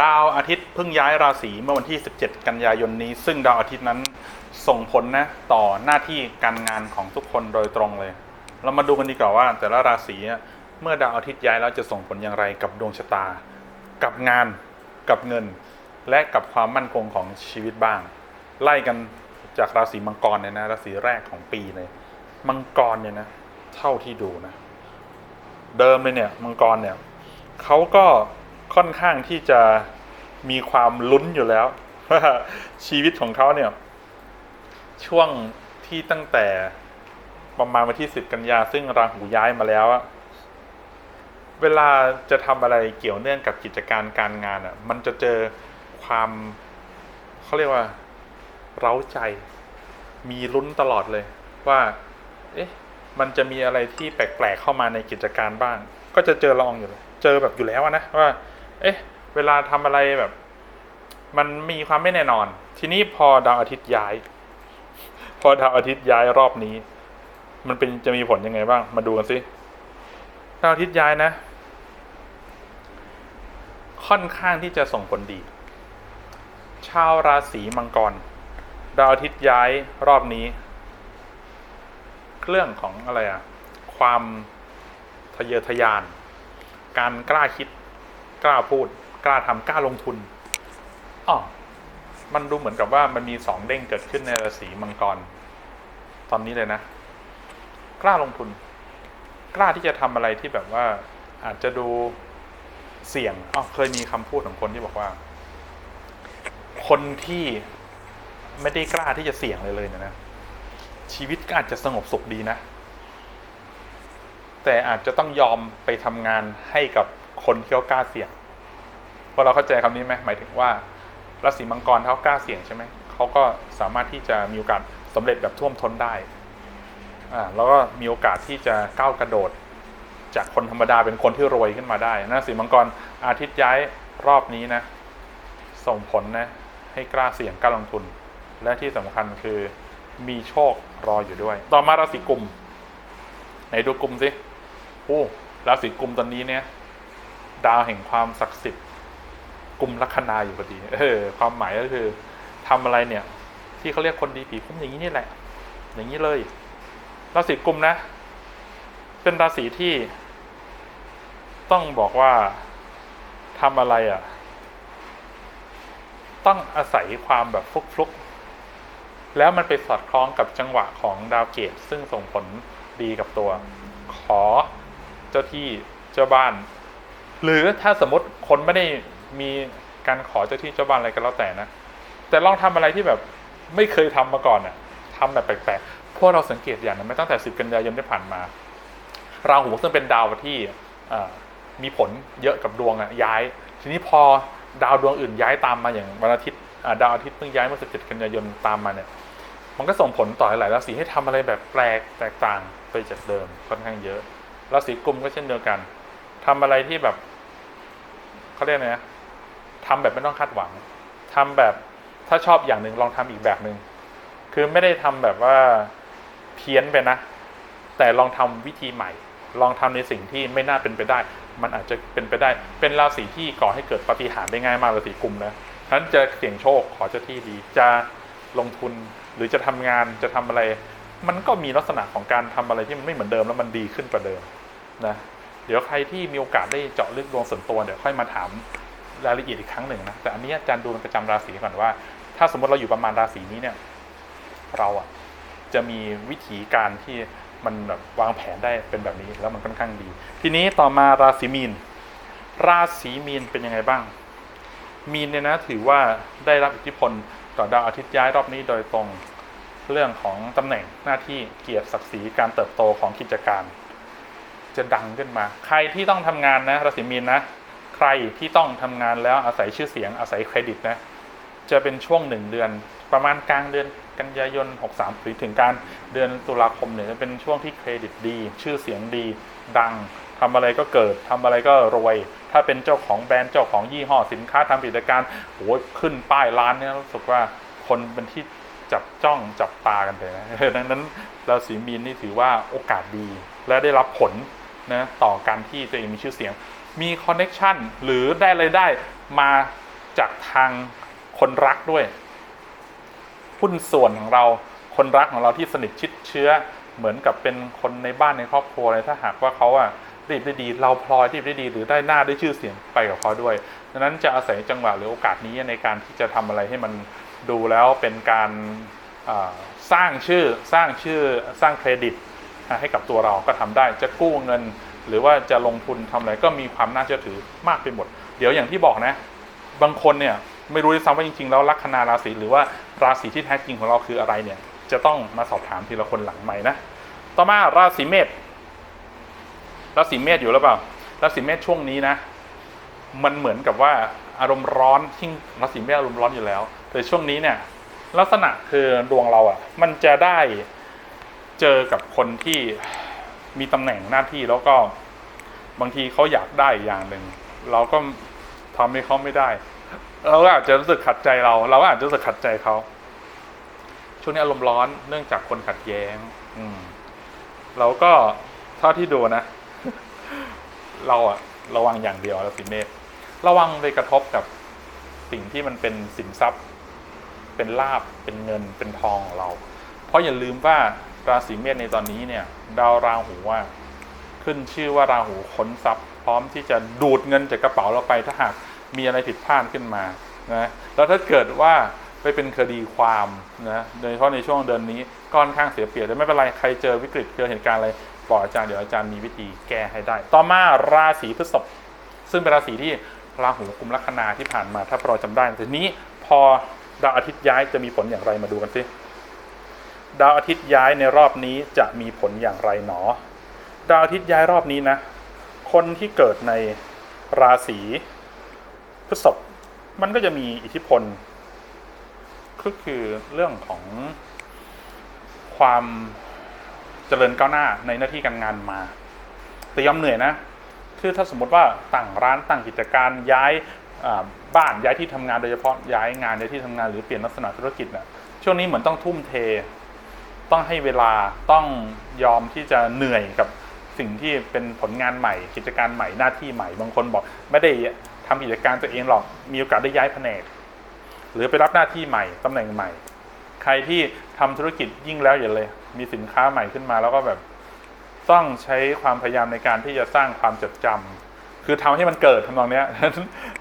ดาวอาทิตย์เพิ่งย้ายราศีเมื่อวันที่ 17 กันยายนนี้ ซึ่งดาวอาทิตย์นั้นส่งผลนะต่อหน้าที่การงานของทุกคนโดยตรงเลย เรามาดูกันดีกว่าว่า แต่ละราศีเมื่อดาวอาทิตย์ย้ายแล้วจะส่งผลอย่างไรกับดวงชะตา กับงาน กับเงิน และกับความมั่นคงของชีวิตบ้าง ไล่กันจากราศีมังกรเนี่ยนะราศีแรกของปีเลย มังกรเนี่ยนะเท่าที่ดูนะ เดิมเลยเนี่ยมังกรเนี่ยเขาก็ ค่อนข้างที่จะมีความลุ้นอยู่แล้วว่าชีวิตของเขาเนี่ย ช่วงที่ตั้งแต่ประมาณวันที่สิบกันยาซึ่งราหูย้ายมาแล้วอะเวลาจะทำอะไรเกี่ยวเนื่องกับกิจการการงานอะมันจะเจอความเขาเรียกว่า เร้าใจ มีลุ้นตลอดเลย ว่า เอ๊ะ มันจะมีอะไรที่แปลกๆเข้ามาในกิจการบ้าง ก็จะเจอลองอยู่เลยเจอแบบอยู่แล้วนะว่า เอ๊ะ เวลาทำอะไรแบบ มันมีความไม่แน่นอน ทีนี้พอดาวอาทิตย์ย้าย พอดาวอาทิตย์ย้ายรอบนี้ มันเป็นจะมีผลยังไงบ้าง มาดูกันสิดาวอาทิตย์ย้ายนะ ค่อนข้างที่จะส่งผลดี ชาวราศีมังกร ดาวอาทิตย์ย้ายรอบนี้เรื่องของอะไรอะความทะเยอทะยาน การกล้าคิด กล้าพูด กล้าทำกล้าลงทุนอ๋อมันดูเหมือนกับว่ามันมีสองเด้งเกิดขึ้นในราศีมังกร ตอนนี้เลยนะ กล้าลงทุน กล้าที่จะทำอะไรที่แบบว่า อาจจะดูเสี่ยงอ๋อเคยมีคำพูดของคนที่บอกว่า คนที่ไม่ได้กล้าที่จะเสี่ยงเลยเลยนยนะชีวิตก็อาจจะสงบสุขดีนะ แต่อาจจะต้องยอมไปทำงานให้กับ คนที่เขากล้าเสี่ยงพอเราเข้าใจคำนี้ไหมหมายถึงว่าราศีมังกรเขากล้าเสี่ยงใช่ไหมเขาก็สามารถที่จะมีโอกาสสำเร็จแบบท่วมท้นได้อ่าแล้วก็มีโอกาสที่จะก้าวกระโดด จากคนธรรมดาเป็นคนที่รวยขึ้นมาได้นะราศีมังกรอาทิตย์ย้ายรอบนี้นะ ส่งผลนะ ให้กล้าเสี่ยงกล้าลงทุน และที่สำคัญคือมีโชครออยู่ด้วย ต่อมาราศีกุมไหนดูกุมสิโอ้ราศีกุมตอนนี้เนี่ย ดาวแห่งความศักดิ์สิทธิ์กลุ่มลัคนาอยู่พอดี เออ ความหมายก็คือทำอะไรเนี่ย ที่เขาเรียกคนดีผีคุ้มอย่างนี้นี่แหละ อย่างนี้เลยราศีกุมนะ เป็นราศีที่ ต้องบอกว่าทำอะไรอะ่ะ ต้องอาศัยความแบบฟลุกฟลุกๆแล้วมันไปสอดคล้องกับจังหวะของดาวเกตซึ่งส่งผลดีกับตัว ขอเจ้าที่เจ้าบ้าน หรือถ้าสมมติคนไม่ได้มีการขอเจ้าที่เจ้าบ้านอะไรก็แล้วแต่นะ แต่ลองทำอะไรที่แบบไม่เคยทำมาก่อนน่ะทำแบบแปลกๆเพราะเราสังเกตอย่างนึงไม่ตั้งแต่สิบกันยายนที่ผ่านมา ราหูซึ่งเป็นดาวที่มีผลเยอะกับดวงอะย้าย ทีนี้พอดาวดวงอื่นย้ายตามมาอย่างวันอาทิตย์ดาวอาทิตย์เพิ่งย้ายเมื่อ 17 กันยายนตามมาเนี่ย มันก็ส่งผลต่อหลายราศีให้ทำอะไรแบบแปลกแตกต่างไปจากเดิมค่อนข้างเยอะ ราศีกุมก็เช่นเดียวกันทำอะไรที่แบบ เขาเรียกไงนะทำแบบไม่ต้องคาดหวังทำแบบถ้าชอบอย่างหนึ่งลองทำอีกแบบหนึ่งคือไม่ได้ทำแบบว่าเพี้ยนไปนะ แต่ลองทำวิธีใหม่ ลองทำในสิ่งที่ไม่น่าเป็นไปได้ มันอาจจะเป็นไปได้ เป็นราศีที่ก่อให้เกิดปาฏิหารย์ได้ง่ายมากราศีกุมนะฉะนั้นจะเสี่ยงโชคขอเจ้าที่ดี จะลงทุนหรือจะทำงานจะทำอะไร มันก็มีลักษณะของการทำอะไรที่มันไม่เหมือนเดิมแล้วมันดีขึ้นกว่าเดิมนะ เดี๋ยวใครที่มีโอกาสได้เจาะลึกดวงส่วนตัวเดี๋ยวค่อยมาถามรายละเอียดอีกครั้งหนึ่งนะแต่อันนี้อาจารย์ดูเป็นประจำราศีก่อนว่า ถ้าสมมติเราอยู่ประมาณราศีนี้เนี่ย เราอะจะมีวิธีการที่มันแบบวางแผนได้เป็นแบบนี้แล้วมันค่อนข้างดี ทีนี้ต่อมาราศีมีน ราศีมีนเป็นยังไงบ้าง มีนเนี่ยนะถือว่าได้รับอิทธิพลต่อดาวอาทิตย์ย้ายรอบนี้โดยตรงเรื่องของตำแหน่งหน้าที่เกียรติศักดิ์ศรีการเติบโตของกิจการ จะดังขึ้นมา ใครที่ต้องทำงานนะราศีมีนนะ ใครที่ต้องทำงานแล้วอาศัยชื่อเสียงอาศัยเครดิตนะ จะเป็นช่วงหนึ่งเดือน ประมาณกลางเดือนกันยายน 63หรือถึงการเดือนตุลาคมเนี่ยจะเป็นช่วงที่เครดิตดี ชื่อเสียงดี ดังทำอะไรก็เกิดทำอะไรก็รวย ถ้าเป็นเจ้าของแบรนด์เจ้าของยี่ห้อสินค้าทำกิจการโอ้ขึ้นป้ายร้านเนี่ยรู้สึกว่าคนเป็นที่จับจ้องจับตากันเลยนะดังนั้นราศีมีนนี่ถือว่าโอกาสดี และได้รับผล นะต่อการที่ตัวเองมีชื่อเสียง มีคอนเน็ชันหรือได้ไรายได้มาจากทางคนรักด้วยหุ้นส่วนของเราคนรักของเราที่สนิทชิดเชื้อ เหมือนกับเป็นคนในบ้านในครอบครัวเลยถ้าหากว่าเขาอะรีบได้ดี เราพลอยรีบได้ดี หรือได้หน้าได้ชื่อเสียงไปกับเขาด้วยดังนั้นจะอาศัยจังหวะหรือโอกาสนี้ในการที่จะทำอะไรให้มันดูแล้วเป็นการสร้างชื่อสร้างชื่อสร้างเครดิต ให้กับตัวเราก็ทำได้จะกู้เงิน หรือว่าจะลงทุนทำอะไรก็มีความน่าเชื่อถือมากไปหมด เดี๋ยวอย่างที่บอกนะ บางคนเนี่ยไม่รู้ด้วยซ้ำว่าจริงๆแล้วลัคนาราศีหรือว่าราศีที่แท้จริงของเราคืออะไรเนี่ย จะต้องมาสอบถามทีละคนหลังใหม่นะต่อมาราศีเมษราศีเมษอยู่หรือเปล่าราศีเมษช่วงนี้นะ มันเหมือนกับว่าอารมณ์ร้อนที่ราศีเมษอารมณ์ร้อนอยู่แล้ว แต่ช่วงนี้เนี่ย ลักษณะคือดวงเราอะ่ะ มันจะได้ เจอกับคนที่มีตำแหน่งหน้าที่แล้วก็บางทีเขาอยากได้อย่างหนึ่งเราก็ทำให้เขาไม่ได้ เราก็อาจจะรู้สึกขัดใจเรา เราก็อาจจะรู้สึกขัดใจเขาช่วงนี้อารมณ์ร้อนเนื่องจากคนขัดแย้ง อืมเราก็เท่าที่ดูนะ เราอะระวังอย่างเดียวราศีเมษระวังไปกระทบกับสิ่งที่มันเป็นสินทรัพย์ เป็นลาบเป็นเงินเป็นทองของเรา เพราะอย่าลืมว่า ราศีเมษในตอนนี้เนี่ย ดาวราหูว่า ขึ้นชื่อว่าราหูค้นทรัพย์ พร้อมที่จะดูดเงินจากกระเป๋าเราไปถ้าหากมีอะไรผิดพลาดขึ้นมานะแล้วถ้าเกิดว่าไปเป็นคดีความนะโดยเฉพาะในช่วงเดือนนี้ก็ค่อนข้างเสียเปรียบแต่ไม่เป็นไรใครเจอวิกฤตเจอเหตุการณ์อะไรบอกอาจารย์เดี๋ยวอาจารย์มีวิธีแก้ให้ได้ ต่อมาราศีพฤษภซึ่งเป็นราศีที่ราหูกุมลัคนาที่ผ่านมา ถ้าเราจำได้ทีนี้พอดาวอาทิตย์ย้ายจะมีผลอย่างไรมาดูกันสิ ดาวอาทิตย์ย้ายในรอบนี้จะมีผลอย่างไรหนอ ดาวอาทิตย์ย้ายรอบนี้นะ คนที่เกิดในราศีพฤษภมันก็จะมีอิทธิพลก็คือเรื่องของความเจริญก้าวหน้าในหน้าที่การงานมาแต่ย่อมเหนื่อยนะคือถ้าสมมติว่าตั้งร้านตั้งกิจการย้ายบ้านย้ายที่ทำงานโดยเฉพาะย้ายงานในที่ทำงานหรือเปลี่ยนลักษณะธุรกิจนะ่ะช่วงนี้เหมือนต้องทุ่มเท ต้องให้เวลาต้องยอมที่จะเหนื่อยกับสิ่งที่เป็นผลงานใหม่ กิจการใหม่หน้าที่ใหม่บางคนบอก ไม่ได้ทำกิจการตัวเองหรอกมีโอกาสได้ย้ายแผนก หรือไปรับหน้าที่ใหม่ตำแหน่งใหม่ ใครที่ทำธุรกิจยิ่งแล้วอย่าเลย มีสินค้าใหม่ขึ้นมาแล้วก็แบบต้องใช้ความพยายามในการที่จะสร้างความจดจำคือทำให้มันเกิดทำนองเนี้ย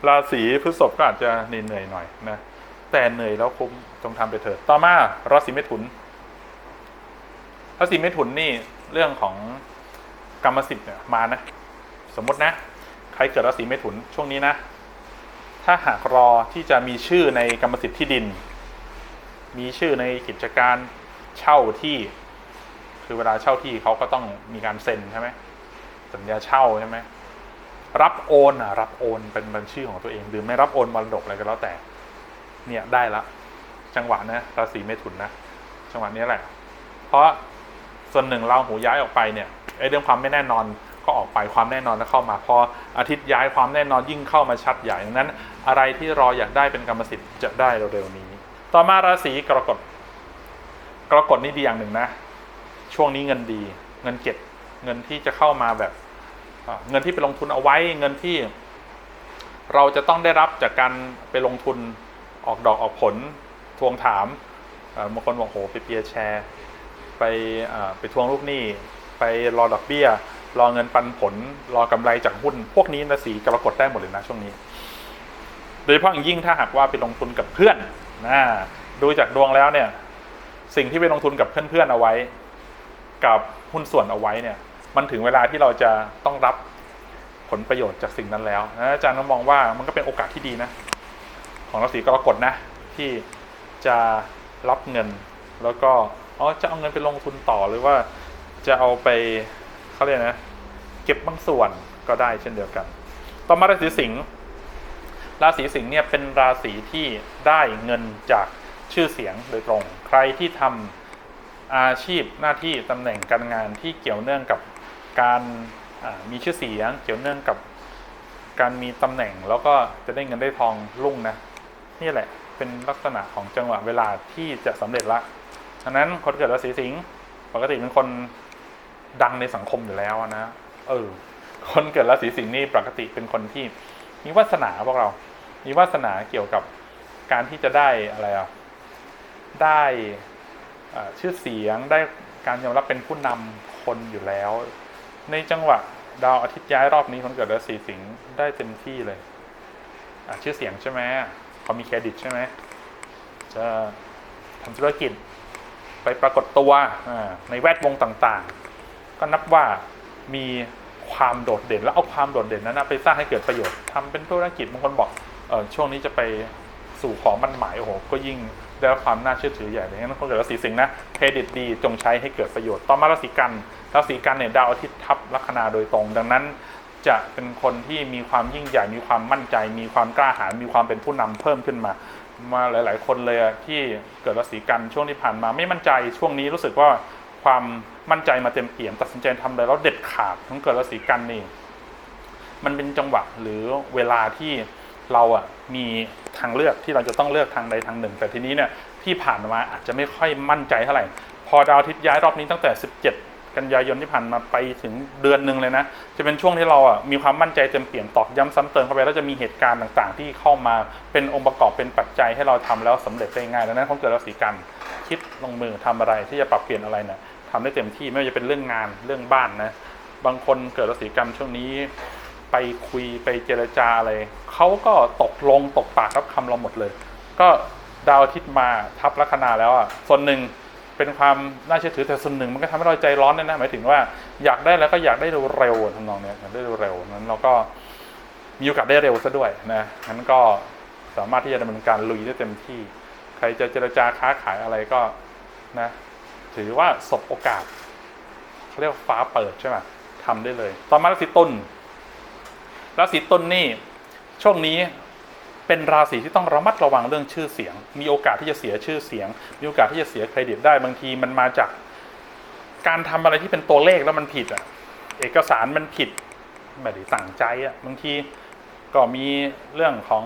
ราศีพฤษภก็อาจจะเหนื่อยหน่อยนะแต่เหนื่อยแล้วคุ้มจงทำไปเถิดต่อมาราศีเมถุน ราศีเมถุนนี่เรื่องของกรรมสิทธิ์เนี่ยมานะ สมมตินะ ใครเกิดราศีเมถุนช่วงนี้นะ ถ้าหากรอที่จะมีชื่อในกรรมสิทธิ์ที่ดิน มีชื่อในกิจการเช่าที่ คือเวลาเช่าที่เขาก็ต้องมีการเซ็นใช่ไหมสัญญาเช่าใช่ไหมรับโอนอะรับโอนเป็นบัญชีของตัวเองหรือไม่รับโอนมรดกอะไรก็แล้วแต่ เนี่ยได้ละ จังหวะนะราศีเมถุนนะจังหวะนี้แหละ เพราะ ส่วนหนึ่งเราหูย้ายออกไปเนี่ยไอ้เรื่องความไม่แน่นอนก็ออกไปความแน่นอนก็เข้ามาพออาทิตย์ย้ายความแน่นอนยิ่งเข้ามาชัดใหญ่ดังนั้น อะไรที่รออยากได้เป็นกรรมสิทธิ์จะได้เร็วๆนี้ ต่อมาราศีกรกฎกรกฎนี่ดีอย่างหนึ่งนะ ช่วงนี้เงินดี เงินเก็บเงินที่จะเข้ามาแบบเงินที่ไปลงทุนเอาไว้เงินที่ เราจะต้องได้รับจากการไปลงทุนออกดอกออกผลทวงถามบางคนบอกโหไปเปียแชร์ ไปไปทวงลูกหนี้ ไปรอดอกเบี้ย รอเงินปันผล รอกำไรจากหุ้น พวกนี้ราศีกรกฎได้หมดเลยนะช่วงนี้ โดยเฉพาะยิ่งถ้าหากว่าไปลงทุนกับเพื่อนนะดูจากดวงแล้วเนี่ย สิ่งที่ไปลงทุนกับเพื่อนๆเอาไว้ กับหุ้นส่วนเอาไว้เนี่ย มันถึงเวลาที่เราจะต้องรับผลประโยชน์จากสิ่งนั้นแล้วนะอาจารย์ก็มองว่ามันก็เป็นโอกาสที่ดีนะ ของราศีกรกฎนะ ที่จะรับเงินแล้วก็ อ๋อจะเอาเงินไปลงทุนต่อหรือว่าจะเอาไปเขาเรียกนะ เก็บบางส่วนก็ได้เช่นเดียวกัน ต่อมาราศีสิงห์ราศีสิงห์เนี่ยเป็นราศีที่ได้เงินจากชื่อเสียงโดยตรง ใครที่ทำอาชีพหน้าที่ตำแหน่งการงานที่เกี่ยวเนื่องกับการมีชื่อเสียง เกี่ยวเนื่องกับการมีตำแหน่งแล้วก็จะได้เงินได้ทองรุ่งนะนี่แหละเป็นลักษณะของจังหวะเวลาที่จะสำเร็จละ ดังนั้นคนเกิดราศีสิงห์ปกติเป็นคนดังในสังคมอยู่แล้วนะ เออ คนเกิดราศีสิงห์นี่ปกติเป็นคนที่ มีวาสนาพวกเรา มีวาสนาเกี่ยวกับการที่จะได้อะไรอะ ได้ชื่อเสียง ได้การยอมรับเป็นผู้นำคนอยู่แล้ว ในจังหวะดาวอาทิตย์ย้ายรอบนี้คนเกิดราศีสิงห์ได้เต็มที่เลย ชื่อเสียงใช่ไหมเขามีเครดิตใช่ไหมจะทำธุรกิจ ปปรากฏตัวในแวดวงต่างๆ ก็นับว่ามีความโดดเด่น แล้วเอาความโดดเด่นนั้นไปสร้างให้เกิดประโยชน์ทำเป็นธุรกิจบางคนบอกออช่วงนี้จะไปสู่ของมันหมายโอ้โหก็ยิ่งได้รับความน่าเชื่อถือใหญ่เลยงั้นคนเกิดราศีสิงห์นะเครดิตดีจงใช้ให้เกิดประโยชน์ต่อมาราศีกันราศีกันเนี่ยดาวอาทิตย์ทับลัคนาโดยตรง ดังนั้นจะเป็นคนที่มีความยิ่งใหญ่มีความมั่นใจ มีความกล้าหาญมีความเป็นผู้นำเพิ่มขึ้นมา มาหลาย ๆ คนเลยที่เกิดราศีกันช่วงที่ผ่านมาไม่มั่นใจช่วงนี้รู้สึกว่าความมั่นใจมาเต็มเปี่ยมตัดสินใจทำอะไรแล้วเด็ดขาดทั้งเกิดราศีกันนี่มันเป็นจังหวะหรือเวลาที่เราอะมีทางเลือกที่เราจะต้องเลือกทางใดทางหนึ่ง แต่ทีนี้เนี่ยที่ผ่านมาอาจจะไม่ค่อยมั่นใจเท่าไหร่ พอดาวอาทิตย์ย้ายรอบนี้ตั้งแต่ 17 กันยายนที่ผ่านมาไปถึงเดือนหนึ่งเลยนะ จะเป็นช่วงที่เราอะมีความมั่นใจเต็มเปี่ยมตอกย้ำซ้ำเติมเข้าไปแล้วจะมีเหตุการณ์ต่างๆ ที่เข้ามาเป็นองค์ประกอบเป็นปัจจัยให้เราทำแล้วสำเร็จได้ง่ายดังนั้นคนเกิดราศีกันคิดลงมือทำอะไรที่จะปรับเปลี่ยนอะไรเนี่ยทำได้เต็มที่ไม่ว่าจะเป็นเรื่องงานเรื่องบ้านนะบางคนเกิดราศีกันช่วงนี้ไปคุยไปเจรจาอะไรเขาก็ตกลงตกปากรับคำเราหมดเลย ก็ดาวอาทิตย์มาทับลัคนาแล้วอะส่วนหนึ่ง เป็นความน่าเชื่อถือแต่ส่วนหนึ่งมันก็ทำให้เราใจร้อนด้วยนะหมายถึงว่าอยากได้แล้วก็อยากได้เร็วๆทำนองเนี้ยอยากได้เร็วๆนั้นเราก็มีโอกาสได้เร็วซะด้วยนะงั้นก็สามารถที่จะดำเนินการลุยได้เต็มที่ ใครจะเจรจาค้าขายอะไรก็นะถือว่าสบโอกาสเขาเรียกฟ้าเปิดใช่ไหมทำได้เลย ต่อมาราศีตุลราศีตุลนี่ช่วงนี้ เป็นราศีที่ต้องระมัดระวังเรื่องชื่อเสียง มีโอกาสที่จะเสียชื่อเสียง มีโอกาสที่จะเสียเครดิตได้บางทีมันมาจากการทำอะไรที่เป็นตัวเลขแล้วมันผิดอะ เอกสารมันผิดไม่ได้ตั้งใจอะบางทีก็มีเรื่องของ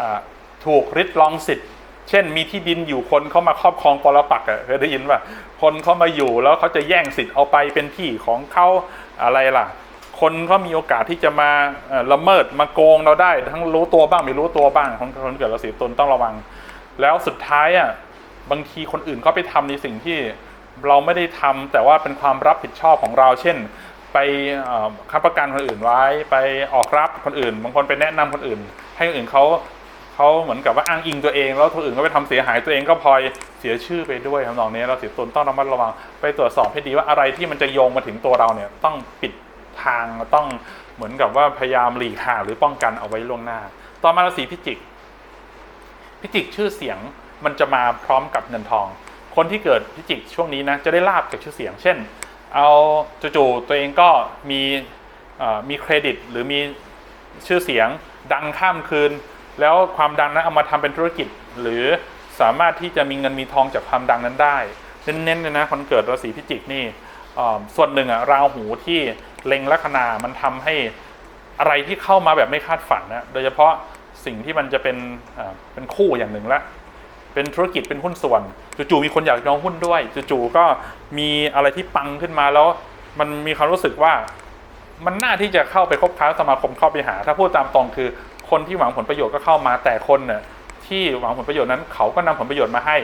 อาถูกริดรองสิทธิ์ เช่น มีที่ดินอยู่คนเขามาครอบครองปรปักษ์อะเคยได้ยินว่าคนเขามาอยู่แล้วเขาจะแย่งสิทธิ์เอาไปเป็นที่ของเขาอะไรล่ะ คนเขามีโอกาสที่จะมาเอ่อละเมิดมาโกงเราได้ ทั้งรู้ตัวบ้างไม่รู้ตัวบ้างคนคนเกิดราศีตุลต้องระวัง แล้วสุดท้ายอะบางทีคนอื่นเขาไปทำในสิ่งที่เราไม่ได้ทำแต่ว่าเป็นความรับผิดชอบของเรา เช่น ไปค้ำประกันคนอื่นไว้ ไปออกรับคนอื่น บางคนไปแนะนำคนอื่น ให้คนอื่นเขาเขาเหมือนกับว่าอ้างอิงตัวเอง แล้วคนอื่นก็ไปทำเสียหายตัวเองก็พลอยเสียชื่อไปด้วยทำนองนี้เราเสียตนต้องระมัดระวัง ไปตรวจสอบให้ดีว่าอะไรที่มันจะโยงมาถึงตัวเราเนี่ยต้องปิด ทางต้องเหมือนกับว่าพยายามหลีกห่างหรือป้องกันเอาไว้ล่วงหน้า ต่อมาราศีพิจิก พิจิกชื่อเสียงมันจะมาพร้อมกับเงินทอง คนที่เกิดพิจิกช่วงนี้นะจะได้ลาบจากชื่อเสียง เช่น เอาจู่ๆตัวเองก็มีมีเครดิตหรือมีชื่อเสียงดังข้ามคืน แล้วความดังนั้นเอามาทำเป็นธุรกิจ หรือสามารถที่จะมีเงินมีทองจากความดังนั้นได้ เน้นๆเลยนะคนเกิดราศีพิจิกนี่ส่วนหนึ่งอะราหูที่ เล็งลัคนามันทำให้อะไรที่เข้ามาแบบไม่คาดฝันนะโดยเฉพาะสิ่งที่มันจะเป็นเป็นคู่อย่างหนึ่งละเป็นธุรกิจเป็นหุ้นส่วนจู่ๆมีคนอยากจองหุ้นด้วยจู่ๆก็มีอะไรที่ปังขึ้นมาแล้ว มันมีความรู้สึกว่า มันน่าที่จะเข้าไปคบค้าสมาคมเข้าไปหา ถ้าพูดตามตรงคือคนที่หวังผลประโยชน์ก็เข้ามาแต่คนเนี่ยที่หวังผลประโยชน์นั้นเขาก็นำผลประโยชน์มาให้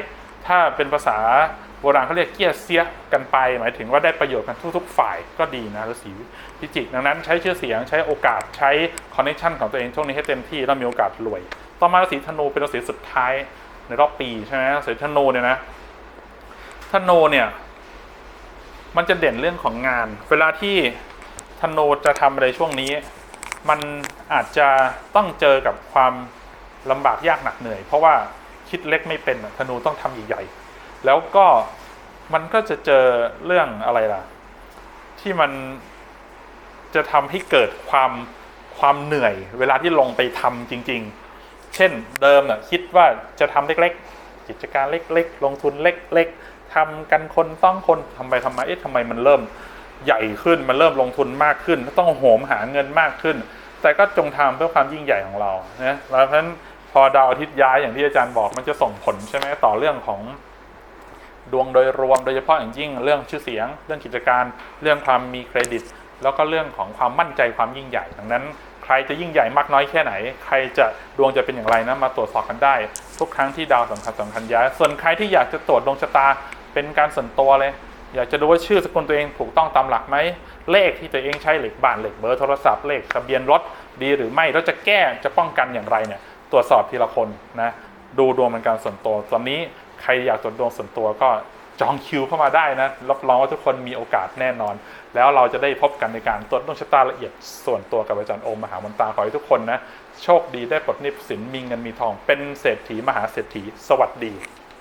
ถ้าเป็นภาษา โบราณเขาเรียกเกี้ยเสียกันไป หมายถึงว่าได้ประโยชน์กันทุก ๆ ฝ่ายก็ดีนะราศีพิจิกดังนั้นใช้ชื่อเสียงใช้โอกาสใช้คอนเนคชันของตัวเองช่วงนี้ให้เต็มที่แล้วมีโอกาสรวย ต่อมาราศีธนูเป็นราศีสุดท้ายในรอบปีใช่ไหมราศีธนูเนี่ยนะธนูเนี่ยมันจะเด่นเรื่องของงาน เวลาที่ธนูจะทำอะไรช่วงนี้ มันอาจจะต้องเจอกับความลำบากยากหนักเหนื่อย เพราะว่าคิดเล็กไม่เป็นธนูต้องทำใหญ่ๆ แล้วก็มันก็จะเจอเรื่องอะไรล่ะ ที่มันจะทำให้เกิดความความเหนื่อย เวลาที่ลงไปทำจริง ๆ เช่นเดิมน่ะคิดว่าจะทำเล็กๆ กิจการเล็กๆ ลงทุนเล็กๆทำกันคนต้องคนทำไปทำมาเอ๊ะทำไมมันเริ่มใหญ่ขึ้นมันเริ่มลงทุนมากขึ้น ต้องโหมหาเงินมากขึ้น แต่ก็จงทำเพื่อความยิ่งใหญ่ของเรานะแล้วเพราะฉะนั้นพอดาวอาทิตย์ย้ายอย่างที่อาจารย์บอกมันจะส่งผลใช่ไหมต่อเรื่องของ ดวงโดยรวมโดยเฉพาะอย่างยิ่งเรื่องชื่อเสียง เรื่องกิจการ เรื่องความมีเครดิต แล้วก็เรื่องของความมั่นใจความยิ่งใหญ่ดังนั้น ใครจะยิ่งใหญ่มากน้อยแค่ไหน ใครจะดวงจะเป็นอย่างไรนะมาตรวจสอบกันได้ ทุกครั้งที่ดาวสำคัญสำคัญย้ายส่วนใครที่อยากจะตรวจดวงชะตาเป็นการส่วนตัวเลย อยากจะดูว่าชื่อสกุลตัวเองถูกต้องตามหลักไหมเลขที่ตัวเองใช้เลขบ้านเลขเบอร์โทรศัพท์เลขทะเบียนรถดีหรือไม่แล้วจะแก้จะป้องกันอย่างไรเนี่ยตรวจสอบทีละคนนะดูดวงเป็นการส่วนตัวตอนนี้ ใครอยากตรวจดวงส่วนตัวก็จองคิวเข้ามาได้นะรับรองว่าทุกคนมีโอกาสแน่นอน แล้วเราจะได้พบกันในการตรวจดวงชะตาละเอียดส่วนตัวกับอาจารย์โอมมหามนตาขอให้ทุกคนนะโชคดีได้ปลดหนี้สินมีเงินมีทองเป็นเศรษฐีมหาเศรษฐีสวัสดี